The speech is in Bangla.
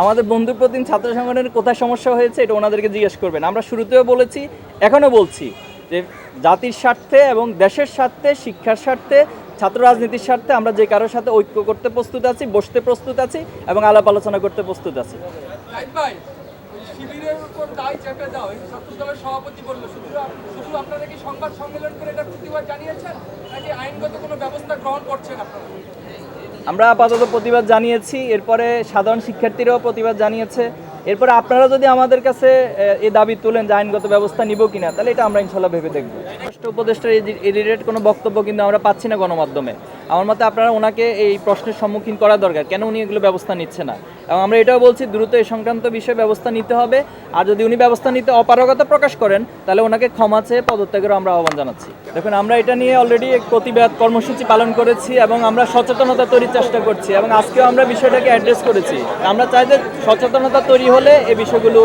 আমাদের বন্ধু প্রতিদিন ছাত্র সংগঠনের কোথায় সমস্যা হয়েছে এটা ওনাদেরকে জিজ্ঞেস করবেন। আমরা শুরুতেও বলেছি, এখনও বলছি যে জাতির স্বার্থে এবং দেশের স্বার্থে, শিক্ষার স্বার্থে, ছাত্র রাজনীতির স্বার্থে আমরা যে কারোর সাথে ঐক্য করতে প্রস্তুত আছি, বসতে প্রস্তুত আছি এবং আলাপ আলোচনা করতে প্রস্তুত আছি। সভাপতি বলল সংবাদ সম্মেলন করে এটা প্রতিবাদ জানিয়েছেন? আইনগত কোনো ব্যবস্থা গ্রহণ করছেন আপনারা? আমরা আপাতত প্রতিবাদ জানিয়েছি, এরপরে সাধারণ শিক্ষার্থীরাও প্রতিবাদ জানিয়েছে। এরপরে আপনারা যদি আমাদের কাছে এই দাবি তুলেন যে আইনগত ব্যবস্থা নিব কিনা, তাহলে এটা আমরা ইনশাল্লাহ ভেবে দেখব। রাষ্ট্র উপদেষ্টার এই রিলেটেড কোনো বক্তব্য কিন্তু আমরা পাচ্ছি না গণমাধ্যমে। আমার মতে আপনারা ওনাকে এই প্রশ্নের সম্মুখীন করা দরকার। কেন উনি এগুলো ব্যবস্থা নিচ্ছে না? এবং আমরা এটাও বলছি, দ্রুত এই সংক্রান্ত বিষয়ে ব্যবস্থা নিতে হবে। আর যদি উনি ব্যবস্থা নিতে অপারগতা প্রকাশ করেন, তাহলে ওনাকে ক্ষমা চেয়ে পদত্যাগেরও আমরা আহ্বান জানাচ্ছি। দেখুন, আমরা এটা নিয়ে অলরেডি প্রতিবাদ কর্মসূচি পালন করেছি এবং আমরা সচেতনতা তৈরির চেষ্টা করছি এবং আজকেও আমরা বিষয়টাকে অ্যাড্রেস করেছি। আমরা চাই যে সচেতনতা তৈরি হলে এই বিষয়গুলো